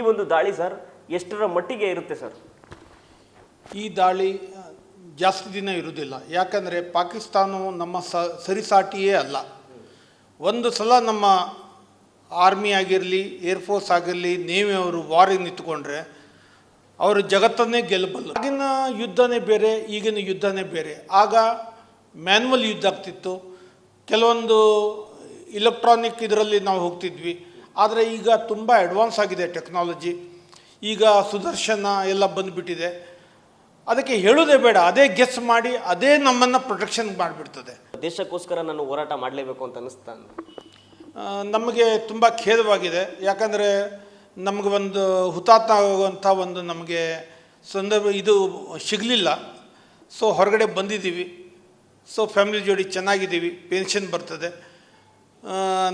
ಈ ಒಂದು ದಾಳಿ ಸರ್ ಎಷ್ಟರ ಮಟ್ಟಿಗೆ ಇರುತ್ತೆ ಸರ್? ಈ ದಾಳಿ ಜಾಸ್ತಿ ದಿನ ಇರುವುದಿಲ್ಲ. ಯಾಕಂದರೆ ಪಾಕಿಸ್ತಾನವು ನಮ್ಮ ಸ ಸರಿಸಾಟಿಯೇ ಅಲ್ಲ. ಒಂದು ಸಲ ನಮ್ಮ ಆರ್ಮಿ ಆಗಿರಲಿ ಏರ್ಫೋರ್ಸ್ ಆಗಿರಲಿ, ನೇವಿ ಅವರು ವಾರಿಗೆ ನಿಂತ್ಕೊಂಡ್ರೆ ಅವರು ಜಗತ್ತನ್ನೇ ಗೆಲ್ಲಬಲ್ಲ. ಆಗಿನ ಯುದ್ಧನೇ ಬೇರೆ, ಈಗಿನ ಯುದ್ಧನೇ ಬೇರೆ. ಆಗ ಮ್ಯಾನ್ವಲ್ ಯುದ್ಧ ಆಗ್ತಿತ್ತು. ಕೆಲವೊಂದು ಇಲೆಕ್ಟ್ರಾನಿಕ್ ಇದರಲ್ಲಿ ನಾವು ಹೋಗ್ತಿದ್ವಿ. ಆದರೆ ಈಗ ತುಂಬ ಅಡ್ವಾನ್ಸ್ ಆಗಿದೆ ಟೆಕ್ನಾಲಜಿ ಈಗ ಸುದರ್ಶನ ಎಲ್ಲ ಬಂದುಬಿಟ್ಟಿದೆ. ಅದಕ್ಕೆ ಹೇಳೋದೇ ಬೇಡ ಅದೇ ಗೆಸ್ ಮಾಡಿ ಅದೇ ನಮ್ಮನ್ನು ಪ್ರೊಟೆಕ್ಷನ್ ಮಾಡಿಬಿಡ್ತದೆ. ದೇಶಕ್ಕೋಸ್ಕರ ನಾನು ಹೋರಾಟ ಮಾಡಲೇಬೇಕು ಅಂತ ಅನ್ನಿಸ್ತಾ ನಮಗೆ ತುಂಬ ಖೇದವಾಗಿದೆ. ಯಾಕಂದರೆ ನಮಗೆ ಒಂದು ಹುತಾತ್ಮ ಆಗುವಂಥ ಒಂದು ನಮಗೆ ಸಂದರ್ಭ ಇದು ಸಿಗಲಿಲ್ಲ. ಸೊ ಹೊರಗಡೆ ಬಂದಿದ್ದೀವಿ. ಸೊ ಫ್ಯಾಮಿಲಿ ಜೋಡಿ ಚೆನ್ನಾಗಿದ್ದೀವಿ. ಪೆನ್ಷನ್ ಬರ್ತದೆ.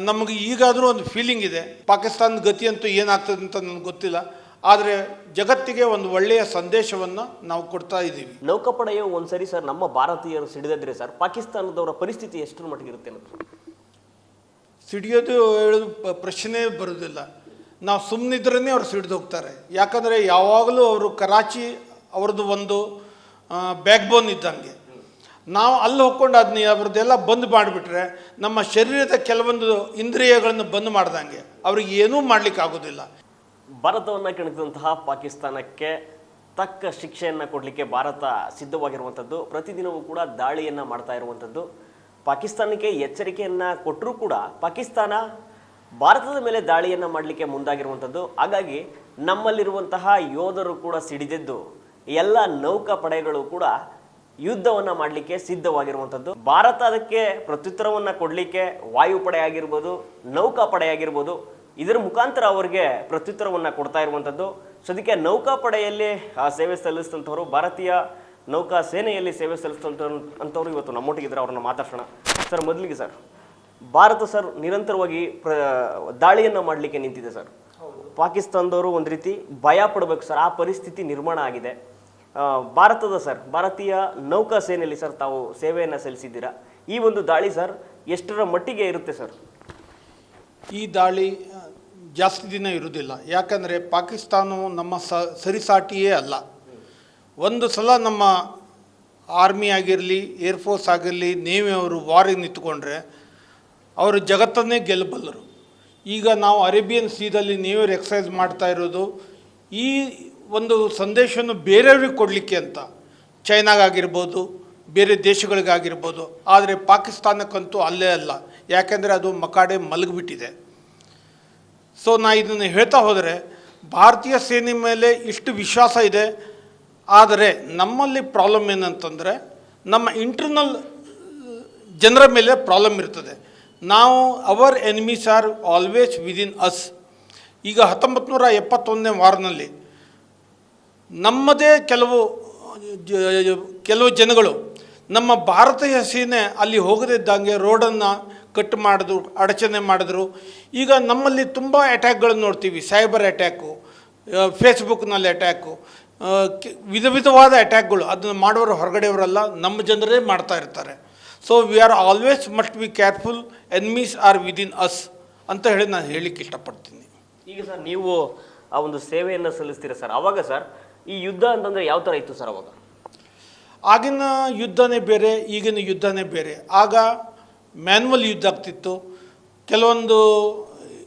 ನಮಗೆ ಈಗಾದರೂ ಒಂದು ಫೀಲಿಂಗ್ ಇದೆ. ಪಾಕಿಸ್ತಾನದ ಗತಿ ಅಂತೂ ಏನಾಗ್ತದೆ ಅಂತ ನನಗೆ ಗೊತ್ತಿಲ್ಲ. ಆದರೆ ಜಗತ್ತಿಗೆ ಒಂದು ಒಳ್ಳೆಯ ಸಂದೇಶವನ್ನು ನಾವು ಕೊಡ್ತಾ ಇದ್ದೀವಿ. ನೌಕಾಪಡೆಯು ಒಂದ್ಸರಿ ಸರ್ ನಮ್ಮ ಭಾರತೀಯರು ಸಿಡಿದಿದ್ರೆ ಸರ್ ಪಾಕಿಸ್ತಾನದವರ ಪರಿಸ್ಥಿತಿ ಎಷ್ಟರ ಮಟ್ಟಿಗೆ ಇರುತ್ತೆ ಸಿಡಿಯೋದು ಹೇಳೋದು ಪ್ರಶ್ನೆ ಬರೋದಿಲ್ಲ. ನಾವು ಸುಮ್ಮನಿದ್ರೇ ಅವ್ರು ಸಿಡಿದು ಹೋಗ್ತಾರೆ. ಯಾಕಂದರೆ ಯಾವಾಗಲೂ ಅವರು ಕರಾಚಿ ಅವ್ರದ್ದು ಒಂದು ಬ್ಯಾಕ್ಬೋನ್ ಇದ್ದಂಗೆ. ನಾವು ಅಲ್ಲಿ ಹೋಗ್ಕೊಂಡು ಅದನ್ನ ಅವ್ರದ್ದೆಲ್ಲ ಬಂದ್ ಮಾಡಿಬಿಟ್ರೆ ನಮ್ಮ ಶರೀರದ ಕೆಲವೊಂದು ಇಂದ್ರಿಯಗಳನ್ನು ಬಂದ್ ಮಾಡ್ದಂಗೆ. ಅವ್ರಿಗೆ ಏನೂ ಮಾಡ್ಲಿಕ್ಕೆ ಆಗೋದಿಲ್ಲ. ಭಾರತವನ್ನು ಕೆಣಕಿದಂತಹ ಪಾಕಿಸ್ತಾನಕ್ಕೆ ತಕ್ಕ ಶಿಕ್ಷೆಯನ್ನು ಕೊಡಲಿಕ್ಕೆ ಭಾರತ ಸಿದ್ಧವಾಗಿರುವಂಥದ್ದು. ಪ್ರತಿದಿನವೂ ಕೂಡ ದಾಳಿಯನ್ನು ಮಾಡ್ತಾ ಇರುವಂಥದ್ದು. ಪಾಕಿಸ್ತಾನಕ್ಕೆ ಎಚ್ಚರಿಕೆಯನ್ನು ಕೊಟ್ಟರೂ ಕೂಡ ಪಾಕಿಸ್ತಾನ ಭಾರತದ ಮೇಲೆ ದಾಳಿಯನ್ನು ಮಾಡಲಿಕ್ಕೆ ಮುಂದಾಗಿರುವಂಥದ್ದು. ಹಾಗಾಗಿ ನಮ್ಮಲ್ಲಿರುವಂತಹ ಯೋಧರು ಕೂಡ ಸಿಡಿದಿದ್ದು, ಎಲ್ಲ ನೌಕಾ ಪಡೆಗಳು ಕೂಡ ಯುದ್ಧವನ್ನ ಮಾಡಲಿಕ್ಕೆ ಸಿದ್ಧವಾಗಿರುವಂಥದ್ದು. ಭಾರತ ಅದಕ್ಕೆ ಪ್ರತ್ಯುತ್ತರವನ್ನ ಕೊಡಲಿಕ್ಕೆ ವಾಯುಪಡೆ ಆಗಿರ್ಬೋದು ನೌಕಾಪಡೆ ಆಗಿರ್ಬೋದು ಇದರ ಮುಖಾಂತರ ಅವರಿಗೆ ಪ್ರತ್ಯುತ್ತರವನ್ನ ಕೊಡ್ತಾ ಇರುವಂಥದ್ದು. ಸೊ ಅದಕ್ಕೆ ನೌಕಾಪಡೆಯಲ್ಲಿ ಆ ಸೇವೆ ಸಲ್ಲಿಸಿದಂಥವರು ಭಾರತೀಯ ನೌಕಾ ಸೇನೆಯಲ್ಲಿ ಸೇವೆ ಸಲ್ಲಿಸಿದಂಥ ಅಂಥವ್ರು ಇವತ್ತು ನಮ್ಮೊಟ್ಟಿಗಿದ್ರೆ ಅವ್ರನ್ನ ಮಾತಾಡ್ಸೋಣ. ಸರ್ ಮೊದಲಿಗೆ ಸರ್ ಭಾರತ ಸರ್ ನಿರಂತರವಾಗಿ ಪ್ರ ದಾಳಿಯನ್ನು ಮಾಡಲಿಕ್ಕೆ ನಿಂತಿದೆ ಸರ್ ಪಾಕಿಸ್ತಾನದವರು ಒಂದು ರೀತಿ ಭಯ ಪಡಬೇಕು ಸರ್ ಆ ಪರಿಸ್ಥಿತಿ ನಿರ್ಮಾಣ ಆಗಿದೆ. ಭಾರತದ ಸರ್, ಭಾರತೀಯ ನೌಕಾ ಸೇನೆಯಲ್ಲಿ ಸರ್ ತಾವು ಸೇವೆಯನ್ನು ಸಲ್ಲಿಸಿದ್ದೀರಾ? ಈ ಒಂದು ದಾಳಿ ಸರ್ ಎಷ್ಟರ ಮಟ್ಟಿಗೆ ಇರುತ್ತೆ ಸರ್? ಈ ದಾಳಿ ಜಾಸ್ತಿ ದಿನ ಇರುವುದಿಲ್ಲ. ಯಾಕಂದರೆ ಪಾಕಿಸ್ತಾನವು ನಮ್ಮ ಸ, ಸರಿಸಾಟಿಯೇ ಅಲ್ಲ. ಒಂದು ಸಲ ನಮ್ಮ ಆರ್ಮಿ ಆಗಿರಲಿ ಏರ್ಫೋರ್ಸ್ ಆಗಿರಲಿ, ನೇವಿ ಅವರು ವಾರಿಗೆ ನಿಂತ್ಕೊಂಡ್ರೆ ಅವರು ಜಗತ್ತನ್ನೇ ಗೆಲ್ಲಬಲ್ಲರು. ಈಗ ನಾವು ಅರೇಬಿಯನ್ ಸೀದಲ್ಲಿ ನೇವಿಯರ್ ಎಕ್ಸಸೈಸ್ ಮಾಡ್ತಾ ಇರೋದು, ಈ ಒಂದು ಸಂದೇಶವನ್ನು ಬೇರೆಯವ್ರಿಗೆ ಕೊಡಲಿಕ್ಕೆ ಅಂತ. ಚೈನಾಗಾಗಿರ್ಬೋದು, ಬೇರೆ ದೇಶಗಳಿಗಾಗಿರ್ಬೋದು, ಆದರೆ ಪಾಕಿಸ್ತಾನಕ್ಕಂತೂ ಅಲ್ಲೇ ಅಲ್ಲ. ಯಾಕೆಂದರೆ ಅದು ಮಕಾಡೆ ಮಲಗಿಬಿಟ್ಟಿದೆ. ಸೊ, ನಾ ಇದನ್ನು ಹೇಳ್ತಾ ಹೋದರೆ, ಭಾರತೀಯ ಸೇನೆ ಮೇಲೆ ಇಷ್ಟು ವಿಶ್ವಾಸ ಇದೆ. ಆದರೆ ನಮ್ಮಲ್ಲಿ ಪ್ರಾಬ್ಲಮ್ ಏನಂತಂದರೆ, ನಮ್ಮ ಇಂಟರ್ನಲ್ ಜನರ ಮೇಲೆ ಪ್ರಾಬ್ಲಮ್ ಇರ್ತದೆ. ನಾವು our enemies are always within us ಈಗ ಹತ್ತೊಂಬತ್ತು ನೂರ ಎಪ್ಪತ್ತೊಂದನೇ ವಾರನಲ್ಲಿ ನಮ್ಮದೇ ಕೆಲವು ಕೆಲವು ಜನಗಳು ನಮ್ಮ ಭಾರತೀಯ ಸೇನೆ ಅಲ್ಲಿ ಹೋಗದಿದ್ದಂಗೆ ರೋಡನ್ನು ಕಟ್ ಮಾಡಿದ್ರು, ಅಡಚಣೆ ಮಾಡಿದ್ರು. ಈಗ ನಮ್ಮಲ್ಲಿ ತುಂಬ ಅಟ್ಯಾಕ್ಗಳನ್ನು ನೋಡ್ತೀವಿ. ಸೈಬರ್ ಅಟ್ಯಾಕು ಫೇಸ್ಬುಕ್ನಲ್ಲಿ ಅಟ್ಯಾಕು ವಿಧ ವಿಧವಾದ ಅಟ್ಯಾಕ್ಗಳು ಅದನ್ನು ಮಾಡೋರು ಹೊರಗಡೆಯವರಲ್ಲ, ನಮ್ಮ ಜನರೇ ಮಾಡ್ತಾ ಇರ್ತಾರೆ. So we are always must be careful enemies are within us ಅಂತ ಹೇಳಿ ನಾನು ಹೇಳಲಿಕ್ಕೆ ಇಷ್ಟಪಡ್ತೀನಿ. ಈಗ ಸರ್, ನೀವು ಆ ಒಂದು ಸೇವೆಯನ್ನು ಸಲ್ಲಿಸ್ತೀರಾ ಸರ್? ಅವಾಗ ಸರ್ ಈ ಯುದ್ಧ ಅಂತಂದ್ರೆ ಯಾವ ಥರ ಇತ್ತು ಸರ್ ಅವಾಗ? ಆಗಿನ ಯುದ್ಧನೇ ಬೇರೆ, ಈಗಿನ ಯುದ್ಧನೇ ಬೇರೆ. ಆಗ ಮ್ಯಾನ್ವಲ್ ಯುದ್ಧ ಆಗ್ತಿತ್ತು. ಕೆಲವೊಂದು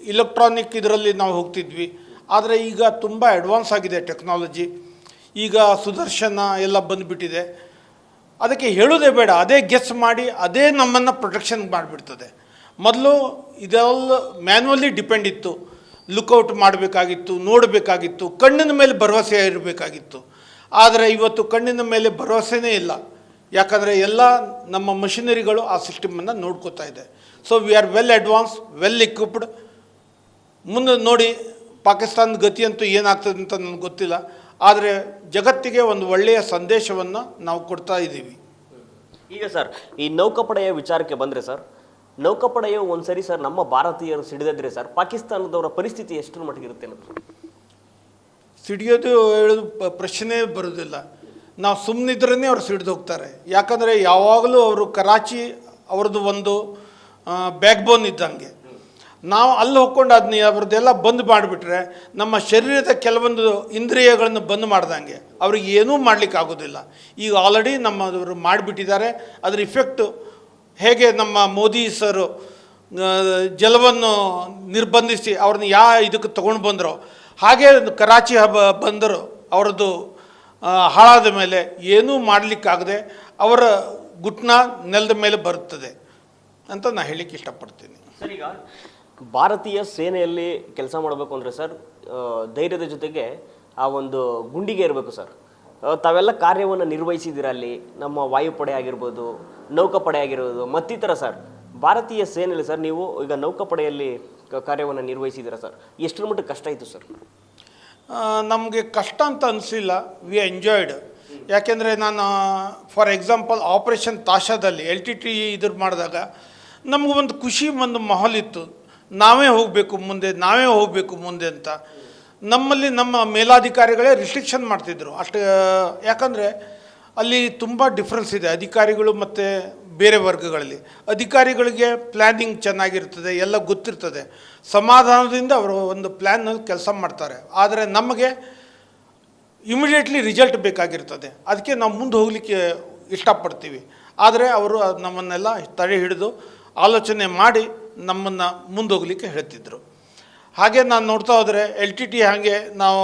ಇಲೆಕ್ಟ್ರಾನಿಕ್ ಇದರಲ್ಲಿ ನಾವು ಹೋಗ್ತಿದ್ವಿ. ಆದರೆ ಈಗ ತುಂಬ ಅಡ್ವಾನ್ಸ್ ಆಗಿದೆ ಟೆಕ್ನಾಲಜಿ ಈಗ ಸುದರ್ಶನ ಎಲ್ಲ ಬಂದುಬಿಟ್ಟಿದೆ. ಅದಕ್ಕೆ ಹೇಳೋದೇ ಬೇಡ. ಅದೇ ಗೆಸ್ ಮಾಡಿ, ಅದೇ ನಮ್ಮನ್ನು ಪ್ರೊಟೆಕ್ಷನ್ ಮಾಡಿಬಿಡ್ತದೆ. ಮೊದಲು ಇದೆಲ್ಲ ಮ್ಯಾನ್ವಲಿ ಡಿಪೆಂಡ್ ಇತ್ತು. ಲುಕೌಟ್ ಮಾಡಬೇಕಾಗಿತ್ತು, ನೋಡಬೇಕಾಗಿತ್ತು, ಕಣ್ಣಿನ ಮೇಲೆ ಭರವಸೆ ಇರಬೇಕಾಗಿತ್ತು. ಆದರೆ ಇವತ್ತು ಕಣ್ಣಿನ ಮೇಲೆ ಭರವಸೆನೇ ಇಲ್ಲ. ಯಾಕಂದರೆ ಎಲ್ಲ ನಮ್ಮ ಮಷಿನರಿಗಳು ಆ ಸಿಸ್ಟಮನ್ನು ನೋಡ್ಕೋತಾ ಇದೆ. So we are well advanced well equipped ಮುಂದೆ ನೋಡಿ, ಪಾಕಿಸ್ತಾನದ ಗತಿಯಂತೂ ಏನಾಗ್ತದೆ ಅಂತ ನನಗೆ ಗೊತ್ತಿಲ್ಲ. ಆದರೆ ಜಗತ್ತಿಗೆ ಒಂದು ಒಳ್ಳೆಯ ಸಂದೇಶವನ್ನು ನಾವು ಕೊಡ್ತಾ ಇದ್ದೀವಿ. ಈಗ ಸರ್, ಈ ನೌಕಾಪಡೆಯ ವಿಚಾರಕ್ಕೆ ಬಂದರೆ ಸರ್ ನೌಕಾಪಡೆಯು ಒಂದ್ಸರಿ ಸರ್ ನಮ್ಮ ಭಾರತೀಯರು ಸಿಡಿದಿದ್ರೆ ಸರ್ ಪಾಕಿಸ್ತಾನದವರ ಪರಿಸ್ಥಿತಿ ಎಷ್ಟರ ಮಟ್ಟಿಗೆ ಇರುತ್ತೆ ಸಿಡಿಯೋದು ಹೇಳೋದು ಪ್ರಶ್ನೆ ಬರೋದಿಲ್ಲ ನಾವು ಸುಮ್ಮನಿದ್ರೇ ಅವ್ರು ಸಿಡಿದು ಹೋಗ್ತಾರೆ. ಯಾಕಂದರೆ ಯಾವಾಗಲೂ ಅವರು ಕರಾಚಿ ಅವ್ರದ್ದು ಒಂದು ಬ್ಯಾಕ್ ಬೋನ್ ಇದ್ದಂಗೆ. ನಾವು ಅಲ್ಲಿ ಹೋಗ್ಕೊಂಡು ಅದನ್ನ ಅವ್ರದ್ದೆಲ್ಲ ಬಂದ್ ಮಾಡಿಬಿಟ್ರೆ ನಮ್ಮ ಶರೀರದ ಕೆಲವೊಂದು ಇಂದ್ರಿಯಗಳನ್ನು ಬಂದ್ ಮಾಡ್ದಂಗೆ. ಅವ್ರಿಗೆ ಏನೂ ಮಾಡ್ಲಿಕ್ಕೆ ಆಗೋದಿಲ್ಲ ಈಗ ಆಲ್ರೆಡಿ ನಮ್ಮವರು ಮಾಡಿಬಿಟ್ಟಿದ್ದಾರೆ. ಅದರ ಇಫೆಕ್ಟು ಹೇಗೆ ನಮ್ಮ ಮೋದಿ ಸರು ಜಲವನ್ನು ನಿರ್ಬಂಧಿಸಿ ಅವ್ರನ್ನ ಯಾ ಇದಕ್ಕೆ ತೊಗೊಂಡು ಬಂದರು. ಹಾಗೆ ಕರಾಚಿ ಹಬ್ಬ ಬಂದರು, ಅವರದ್ದು ಹಾಳಾದ ಮೇಲೆ ಏನೂ ಮಾಡಲಿಕ್ಕಾಗದೆ ಅವರ ಗುಟ್ನ ನೆಲದ ಮೇಲೆ ಬರುತ್ತದೆ ಅಂತ ನಾನು ಹೇಳಲಿಕ್ಕೆ ಇಷ್ಟಪಡ್ತೀನಿ. ಸರ್, ಈಗ ಭಾರತೀಯ ಸೇನೆಯಲ್ಲಿ ಕೆಲಸ ಮಾಡಬೇಕು ಅಂದರೆ ಸರ್ ಧೈರ್ಯದ ಜೊತೆಗೆ ಆ ಒಂದು ಗುಂಡಿಗೆ ಇರಬೇಕು ಸರ್. ತಾವೆಲ್ಲ ಕಾರ್ಯವನ್ನು ನಿರ್ವಹಿಸಿದಿರಲ್ಲಿ ಅಲ್ಲಿ ನಮ್ಮ ವಾಯುಪಡೆ ಆಗಿರ್ಬೋದು, ನೌಕಾಪಡೆ ಆಗಿರ್ಬೋದು, ಮತ್ತಿತರ ಸರ್. ಭಾರತೀಯ ಸೇನೆಯಲ್ಲಿ ಸರ್ ನೀವು ಈಗ ನೌಕಾಪಡೆಯಲ್ಲಿ ಕಾರ್ಯವನ್ನು ನಿರ್ವಹಿಸಿದ್ದೀರಾ ಸರ್? ಎಷ್ಟರ ಮಟ್ಟಿಗೆ ಕಷ್ಟ ಇತ್ತು ಸರ್? ನಮಗೆ ಕಷ್ಟ ಅಂತ ಅನಿಸಿಲ್ಲ. ವಿ ಎಂಜಾಯ್ಡ್ ಯಾಕೆಂದರೆ ನಾನು ಫಾರ್ ಎಕ್ಸಾಂಪಲ್ ಆಪರೇಷನ್ ತಾಷಾದಲ್ಲಿ ಎಲ್ ಟಿ ಟಿ ಇದ್ರ ಮಾಡಿದಾಗ ನಮ್ಗೆ ಒಂದು ಖುಷಿ, ಒಂದು ಮಾಹೋಲ್ ಇತ್ತು. ನಾವೇ ಹೋಗಬೇಕು ಮುಂದೆ, ನಾವೇ ಹೋಗಬೇಕು ಮುಂದೆ ಅಂತ. ನಮ್ಮಲ್ಲಿ ನಮ್ಮ ಮೇಲಾಧಿಕಾರಿಗಳೇ ರಿಸ್ಟ್ರಿಕ್ಷನ್ ಮಾಡ್ತಿದ್ರು. ಅಷ್ಟು ಯಾಕಂದರೆ ಅಲ್ಲಿ ತುಂಬ ಡಿಫ್ರೆನ್ಸ್ ಇದೆ. ಅಧಿಕಾರಿಗಳು ಮತ್ತು ಬೇರೆ ವರ್ಗಗಳಲ್ಲಿ. ಅಧಿಕಾರಿಗಳಿಗೆ ಪ್ಲ್ಯಾನಿಂಗ್ ಚೆನ್ನಾಗಿರ್ತದೆ, ಎಲ್ಲ ಗೊತ್ತಿರ್ತದೆ. ಸಮಾಧಾನದಿಂದ ಅವರು ಒಂದು ಪ್ಲ್ಯಾನಲ್ಲಿ ಕೆಲಸ ಮಾಡ್ತಾರೆ. ಆದರೆ ನಮಗೆ ಇಮಿಡಿಯೇಟ್ಲಿ ರಿಸಲ್ಟ್ ಬೇಕಾಗಿರ್ತದೆ. ಅದಕ್ಕೆ ನಾವು ಮುಂದೆ ಹೋಗಲಿಕ್ಕೆ ಇಷ್ಟಪಡ್ತೀವಿ. ಆದರೆ ಅವರು ನಮ್ಮನ್ನೆಲ್ಲ ತಡೆ ಹಿಡಿದು ಆಲೋಚನೆ ಮಾಡಿ ನಮ್ಮನ್ನು ಮುಂದೋಗಲಿಕ್ಕೆ ಹೇಳ್ತಿದ್ರು. ಹಾಗೆ ನಾನು ನೋಡ್ತಾ ಹೋದರೆ ಎಲ್ ಟಿ ಟಿ ಹಾಗೆ ನಾವು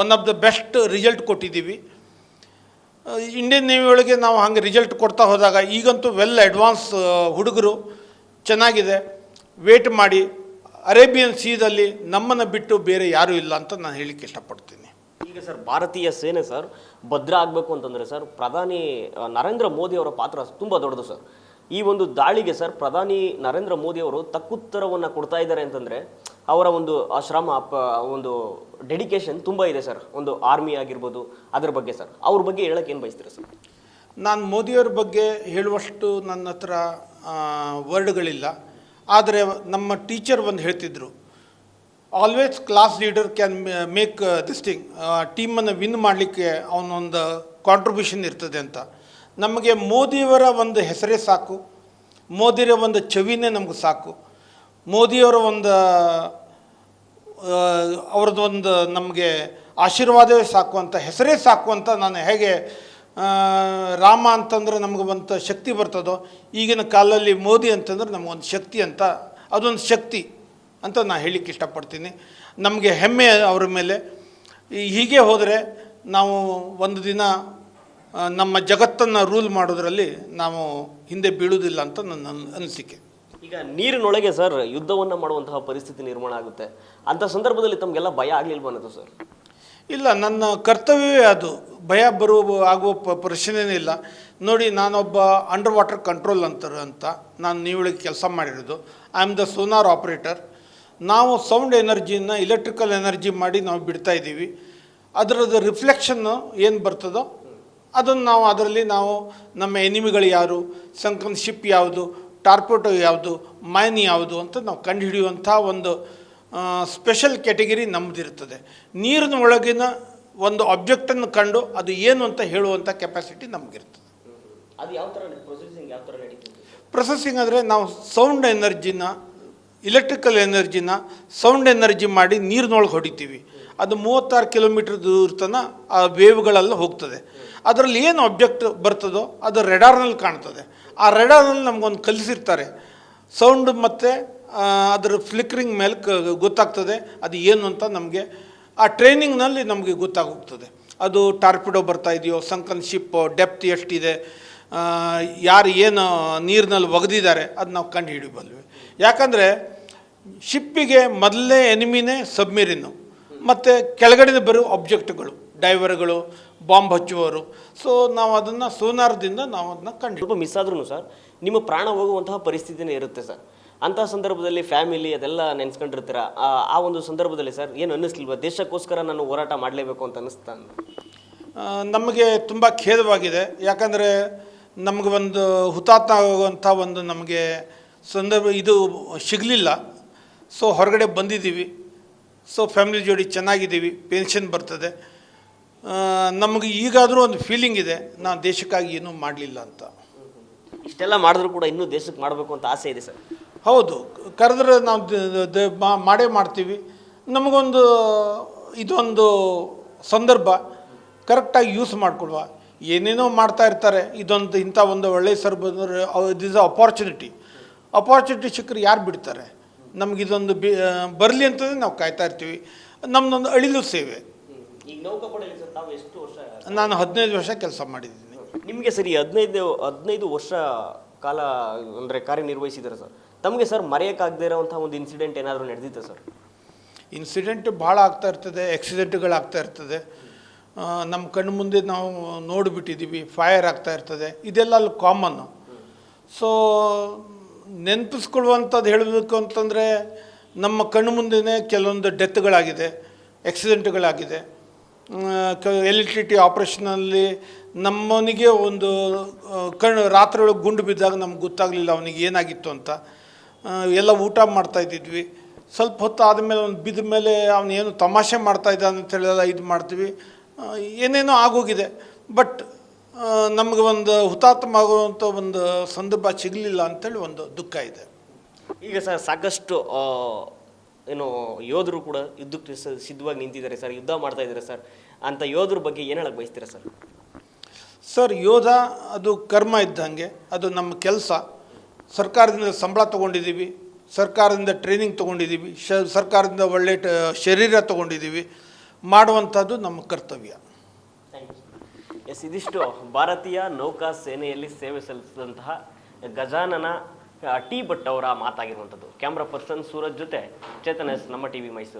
one of the best result ಕೊಟ್ಟಿದ್ದೀವಿ. ಇಂಡಿಯನ್ ನೇವಿ ಒಳಗೆ ನಾವು ಹಾಗೆ ರಿಸಲ್ಟ್ ಕೊಡ್ತಾ ಹೋದಾಗ ಈಗಂತೂ ವೆಲ್ ಅಡ್ವಾನ್ಸ್ ಹುಡುಗರು ಚೆನ್ನಾಗಿದೆ. ವೇಟ್ ಮಾಡಿ. ಅರೇಬಿಯನ್ ಸೀದಲ್ಲಿ ನಮ್ಮನ್ನು ಬಿಟ್ಟು ಬೇರೆ ಯಾರೂ ಇಲ್ಲ ಅಂತ ನಾನು ಹೇಳಲಿಕ್ಕೆ ಇಷ್ಟಪಡ್ತೀನಿ. ಈಗ ಸರ್, ಭಾರತೀಯ ಸೇನೆ ಸರ್ ಭದ್ರ ಆಗಬೇಕು ಅಂತಂದರೆ ಸರ್ ಪ್ರಧಾನಿ ನರೇಂದ್ರ ಮೋದಿ ಅವರ ಪಾತ್ರ ತುಂಬ ದೊಡ್ಡದು ಸರ್. ಈ ಒಂದು ದಾಳಿಗೆ ಸರ್ ಪ್ರಧಾನಿ ನರೇಂದ್ರ ಮೋದಿ ಅವರು ತಕ್ಕುತ್ತರವನ್ನು ಕೊಡ್ತಾ ಇದ್ದಾರೆ ಅಂತಂದರೆ ಅವರ ಒಂದು ಆ ಶ್ರಮ ಒಂದು ಡೆಡಿಕೇಶನ್ ತುಂಬ ಇದೆ ಸರ್. ಒಂದು ಆರ್ಮಿ ಆಗಿರ್ಬೋದು, ಅದ್ರ ಬಗ್ಗೆ ಸರ್. ಅವ್ರ ಬಗ್ಗೆ ಹೇಳಕ್ಕೆ ಏನು ಬಯಸ್ತೀರಾ ಸರ್? ನಾನು ಮೋದಿಯವ್ರ ಬಗ್ಗೆ ಹೇಳುವಷ್ಟು ನನ್ನ ಹತ್ರ ವರ್ಡ್ಗಳಿಲ್ಲ ಆದರೆ ನಮ್ಮ ಟೀಚರ್ ಒಂದು ಹೇಳ್ತಿದ್ರು always class leader can make this thing ಟೀಮನ್ನು win ಮಾಡಲಿಕ್ಕೆ ಅವನೊಂದು ಕಾಂಟ್ರಿಬ್ಯೂಷನ್ ಇರ್ತದೆ ಅಂತ. ನಮಗೆ ಮೋದಿಯವರ ಒಂದು ಹೆಸರೇ ಸಾಕು. ಮೋದಿಯರ ಒಂದು ಚವಿನೇ ನಮಗೆ ಸಾಕು. ಮೋದಿಯವರ ಒಂದು ಅವ್ರದ್ದೊಂದು ನಮಗೆ ಆಶೀರ್ವಾದವೇ ಸಾಕು ಅಂತ, ಹೆಸರೇ ಸಾಕು ಅಂತ ನಾನು ಹೇಗೆ ರಾಮ ಅಂತಂದ್ರೆ ನಮಗೆ ಒಂದು ಶಕ್ತಿ ಬರ್ತದೋ, ಈಗಿನ ಕಾಲದಲ್ಲಿ ಮೋದಿ ಅಂತಂದ್ರೆ ನಮಗೊಂದು ಶಕ್ತಿ ಅಂತ, ಅದೊಂದು ಶಕ್ತಿ ಅಂತ ನಾನು ಹೇಳಲಿಕ್ಕೆ ಇಷ್ಟಪಡ್ತೀನಿ. ನಮಗೆ ಹೆಮ್ಮೆ ಅವರ ಮೇಲೆ. ಹೀಗೆ ಹೋದರೆ ನಾವು ಒಂದು ದಿನ ನಮ್ಮ ಜಗತ್ತನ್ನು ರೂಲ್ ಮಾಡೋದರಲ್ಲಿ ನಾವು ಹಿಂದೆ ಬೀಳುವುದಿಲ್ಲ ಅಂತ ನನ್ನ ಅನ್- ಅನಿಸಿಕೆ. ಈಗ ನೀರಿನೊಳಗೆ ಸರ್ ಯುದ್ಧವನ್ನು ಮಾಡುವಂತಹ ಪರಿಸ್ಥಿತಿ ನಿರ್ಮಾಣ ಆಗುತ್ತೆ. ಅಂಥ ಸಂದರ್ಭದಲ್ಲಿ ತಮಗೆಲ್ಲ ಭಯ ಆಗಲಿಲ್ವ ಅನ್ನೋದು ಸರ್? ಇಲ್ಲ ನನ್ನ ಕರ್ತವ್ಯವೇ ಅದು. ಭಯ ಬರುವ ಆಗುವ ಪ ಪ್ರಶ್ನೆನೇ ಇಲ್ಲ. ನೋಡಿ ನಾನೊಬ್ಬ ಅಂಡರ್ ವಾಟರ್ ಕಂಟ್ರೋಲ್ ಅಂತಾರೆ ಅಂತ. ನಾನು ನೀವಳಿಗೆ ಕೆಲಸ ಮಾಡಿರೋದು. I am the sonar operator ನಾವು ಸೌಂಡ್ ಎನರ್ಜಿನ ಎಲೆಕ್ಟ್ರಿಕಲ್ ಎನರ್ಜಿ ಮಾಡಿ ನಾವು ಬಿಡ್ತಾ ಇದ್ದೀವಿ. ಅದರದ್ದು ರಿಫ್ಲೆಕ್ಷನ್ನು ಏನು ಬರ್ತದೋ ಅದನ್ನು ನಾವು ಅದರಲ್ಲಿ ನಾವು ನಮ್ಮ ಎನಿಮಿಗಳು ಯಾರು ಸಂಕನ್ ಶಿಪ್ ಯಾವುದು ಟಾರ್ಪೋಟೋ ಯಾವುದು ಮೈನ್ ಯಾವುದು ಅಂತ ನಾವು ಕಂಡುಹಿಡಿಯುವಂಥ ಒಂದು ಸ್ಪೆಷಲ್ ಕ್ಯಾಟಗಿರಿ ನಮ್ಮದಿರ್ತದೆ ನೀರಿನ ಒಳಗಿನ ಒಂದು ಆಬ್ಜೆಕ್ಟನ್ನು ಕಂಡು ಅದು ಏನು ಅಂತ ಹೇಳುವಂಥ ಕೆಪಾಸಿಟಿ ನಮಗಿರ್ತದೆ. ಅದು ಯಾವ ಥರ ಪ್ರೊಸೆಸಿಂಗ್ ಯಾವ ಥರ ಪ್ರೊಸೆಸಿಂಗ್ ಅಂದರೆ ನಾವು ಸೌಂಡ್ ಎನರ್ಜಿನ ಇಲೆಕ್ಟ್ರಿಕಲ್ ಎನರ್ಜಿನ ಸೌಂಡ್ ಎನರ್ಜಿ ಮಾಡಿ ನೀರಿನೊಳಗೆ ಹೊಡಿತೀವಿ. ಅದು ಮೂವತ್ತಾರು ಕಿಲೋಮೀಟ್ರ್ ದೂರ ತನ ಆ ವೇವ್ಗಳೆಲ್ಲ ಹೋಗ್ತದೆ. ಅದರಲ್ಲಿ ಏನು ಆಬ್ಜೆಕ್ಟ್ ಬರ್ತದೋ ಅದು ರೆಡಾರ್ನಲ್ಲಿ ಕಾಣ್ತದೆ. ಆ ರೆಡಾರ್ನಲ್ಲಿ ನಮಗೊಂದು ಕಲಿಸಿರ್ತಾರೆ. ಸೌಂಡ್ ಮತ್ತು ಅದರ ಫ್ಲಿಕ್ರಿಂಗ್ ಮೇಲೆ ಕ, ಗೊತ್ತಾಗ್ತದೆ. ಅದು ಏನು ಅಂತ ನಮಗೆ, ಆ ಟ್ರೈನಿಂಗ್ನಲ್ಲಿ ನಮಗೆ ಗೊತ್ತಾಗೋಗ್ತದೆ ಅದು ಟಾರ್ಪಿಡೋ ಬರ್ತಾ ಇದೆಯೋ ಸಂಕನ್ ಶಿಪ್ ಡೆಪ್ತ್ ಎಷ್ಟಿದೆ ಯಾರು ಏನು ನೀರಿನಲ್ಲಿ ಒಗೆದಿದ್ದಾರೆ, ಅದು ನಾವು ಕಂಡು ಹಿಡಿಬಲ್ವಿ. ಯಾಕಂದರೆ ಶಿಪ್ಪಿಗೆ ಮೊದಲನೇ ಎನಿಮಿನೇ ಸಬ್ಮೆರಿನು ಮತ್ತು ಕೆಳಗಡೆ ಬರೋ ಆಬ್ಜೆಕ್ಟ್ಗಳು ಡೈವರ್ಗಳು ಬಾಂಬ್ ಹಚ್ಚುವವರು. ಸೊ ನಾವು ಅದನ್ನು ಸೋನಾರದಿಂದ ನಾವು ಅದನ್ನ ಕಂಡು ಸ್ವಲ್ಪ ಮಿಸ್ ಆದ್ರೂ ಸರ್ ನಿಮ್ಮ ಪ್ರಾಣ ಹೋಗುವಂತಹ ಪರಿಸ್ಥಿತಿನೇ ಇರುತ್ತೆ ಸರ್ ಅಂತಹ ಸಂದರ್ಭದಲ್ಲಿ ಫ್ಯಾಮಿಲಿ ಅದೆಲ್ಲ ನೆನೆಸ್ಕೊಂಡಿರ್ತೀರ? ಆ ಆ ಒಂದು ಸಂದರ್ಭದಲ್ಲಿ ಸರ್ ಏನು ಅನ್ನಿಸ್ಲಿಲ್ವ? ದೇಶಕ್ಕೋಸ್ಕರ ನಾನು ಹೋರಾಟ ಮಾಡಲೇಬೇಕು ಅಂತ ಅನ್ನಿಸ್ತಾ ನಮಗೆ ತುಂಬ ಖೇದವಾಗಿದೆ. ಯಾಕಂದರೆ ನಮಗೆ ಒಂದು ಹುತಾತ್ಮ ಆಗುವಂಥ ಒಂದು ನಮಗೆ ಸಂದರ್ಭ ಇದು ಸಿಗಲಿಲ್ಲ. ಸೊ ಹೊರಗಡೆ ಬಂದಿದ್ದೀವಿ. ಸೊ ಫ್ಯಾಮಿಲಿ ಜೋಡಿ ಚೆನ್ನಾಗಿದ್ದೀವಿ ಪೆನ್ಷನ್ ಬರ್ತದೆ. ನಮಗೆ ಈಗಾದರೂ ಒಂದು ಫೀಲಿಂಗ್ ಇದೆ ನಾನು ದೇಶಕ್ಕಾಗಿ ಏನೂ ಮಾಡಲಿಲ್ಲ ಅಂತ. ಇಷ್ಟೆಲ್ಲ ಮಾಡಿದ್ರು ಕೂಡ ಇನ್ನೂ ದೇಶಕ್ಕೆ ಮಾಡಬೇಕು ಅಂತ ಆಸೆ ಇದೆ ಸರ್. ಹೌದು ಕರೆದ್ರೆ ನಾವು ಮಾಡೇ ಮಾಡ್ತೀವಿ. ನಮಗೊಂದು ಇದೊಂದು ಸಂದರ್ಭ ಕರೆಕ್ಟಾಗಿ ಯೂಸ್ ಮಾಡಿಕೊಡುವ. ಏನೇನೋ ಮಾಡ್ತಾ ಇರ್ತಾರೆ ಇದೊಂದು ಇಂಥ ಒಂದು ಒಳ್ಳೆಯ ಸರ್ ಬಂದರೆ ಇಸ್ ಇಸ್ ಅಪಾರ್ಚುನಿಟಿ ಅಪಾರ್ಚುನಿಟಿ ಸಿಕ್ಕರೆ ಯಾರು ಬಿಡ್ತಾರೆ? ನಮಗಿದೊಂದು ಬಿ ಬರಲಿ ಅಂತಂದ್ರೆ ನಾವು ಕಾಯ್ತಾ ಇರ್ತೀವಿ. ನಮ್ಮದೊಂದು ಅಳಿಲು ಸೇವೆ. ನಾನು ಹದಿನೈದು ವರ್ಷ ಕೆಲಸ ಮಾಡಿದ್ದೀನಿ. ನಿಮಗೆ ಸರಿ ಈ ಹದಿನೈದು ಹದಿನೈದು ವರ್ಷ ಕಾಲ ಅಂದರೆ ಕಾರ್ಯನಿರ್ವಹಿಸಿದ್ದಾರೆ ಸರ್? ತಮಗೆ ಸರ್ ಮರೆಯೋಕ್ಕಾಗದೇ ಇರೋವಂಥ ಒಂದು ಇನ್ಸಿಡೆಂಟ್ ಏನಾದರೂ ನಡೆದಿತ್ತು ಸರ್? ಇನ್ಸಿಡೆಂಟ್ ಭಾಳ ಆಗ್ತಾ ಇರ್ತದೆ ಆಕ್ಸಿಡೆಂಟ್ಗಳಾಗ್ತಾ ಇರ್ತದೆ. ನಮ್ಮ ಕಣ್ಣು ಮುಂದೆ ನಾವು ನೋಡಿಬಿಟ್ಟಿದ್ದೀವಿ ಫೈರ್ ಆಗ್ತಾ ಇರ್ತದೆ. ಇದೆಲ್ಲ ಅಲ್ಲಿ ಕಾಮನ್ನು ಸೊ ನೆನಪಿಸ್ಕೊಳ್ಳುವಂಥದ್ದು ಹೇಳಬೇಕು ಅಂತಂದರೆ ನಮ್ಮ ಕಣ್ಣು ಮುಂದೆಯೇ ಕೆಲವೊಂದು ಡೆತ್ಗಳಾಗಿದೆ ಆಕ್ಸಿಡೆಂಟ್ಗಳಾಗಿದೆ ಎಲ್ ಟಿ ಟಿ ಆಪ್ರೇಷನಲ್ಲಿ ನಮ್ಮವನಿಗೆ ಒಂದು ಕಣ್ಣು ರಾತ್ರಿ ಒಳಗೆ ಗುಂಡು ಬಿದ್ದಾಗ ನಮ್ಗೆ ಗೊತ್ತಾಗಲಿಲ್ಲ ಅವನಿಗೆ ಏನಾಗಿತ್ತು ಅಂತ. ಎಲ್ಲ ಊಟ ಮಾಡ್ತಾ ಇದ್ದಿದ್ವಿ. ಸ್ವಲ್ಪ ಹೊತ್ತು ಆದಮೇಲೆ ಅವ್ನು ಬಿದ್ದ ಮೇಲೆ ಅವನೇನು ತಮಾಷೆ ಮಾಡ್ತಾಯಿದ್ದಾನೆ ಅಂತ ಹೇಳೆಲ್ಲ ಇದು ಮಾಡ್ತೀವಿ. ಏನೇನೋ ಆಗೋಗಿದೆ. ಬಟ್ ನಮಗೆ ಒಂದು ಹುತಾತ್ಮ ಆಗುವಂಥ ಒಂದು ಸಂದರ್ಭ ಸಿಗಲಿಲ್ಲ ಅಂತೇಳಿ ಒಂದು ದುಃಖ ಇದೆ. ಈಗ ಸರ್ ಸಾಕಷ್ಟು ಏನು ಯೋಧರು ಕೂಡ ಯುದ್ಧಕ್ಕೆ ಸಿದ್ಧವಾಗಿ ನಿಂತಿದ್ದಾರೆ ಸರ್ ಯುದ್ಧ ಮಾಡ್ತಾ ಇದ್ದಾರೆ ಸರ್. ಅಂತ ಯೋಧರ ಬಗ್ಗೆ ಏನು ಹೇಳಕ್ಕೆ ಬಯಸ್ತೀರಾ ಸರ್? ಸರ್ ಯೋಧ ಅದು ಕರ್ಮ ಇದ್ದಂಗೆ ಅದು ನಮ್ಮ ಕೆಲಸ. ಸರ್ಕಾರದಿಂದ ಸಂಬಳ ತೊಗೊಂಡಿದ್ದೀವಿ ಸರ್ಕಾರದಿಂದ ಟ್ರೈನಿಂಗ್ ತೊಗೊಂಡಿದ್ದೀವಿ ಶ ಸರ್ಕಾರದಿಂದ ಒಳ್ಳೆ ಶರೀರ ತೊಗೊಂಡಿದ್ದೀವಿ ಮಾಡುವಂಥದ್ದು ನಮ್ಮ ಕರ್ತವ್ಯ. ಎಸ್, ಇದಿಷ್ಟು ಭಾರತೀಯ ನೌಕಾ ಸೇನೆಯಲ್ಲಿ ಸೇವೆ ಸಲ್ಲಿಸಿದಂತಹ ಗಜಾನನ ಟಿ ಭಟ್ ಅವರ ಮಾತಾಗಿರುವಂಥದ್ದು. ಕ್ಯಾಮ್ರಾ ಪರ್ಸನ್ ಸೂರಜ್ ಜೊತೆ ಚೇತನ್ ಎಸ್, ನಮ್ಮ ಟಿವಿ ಮೈಸೂರು.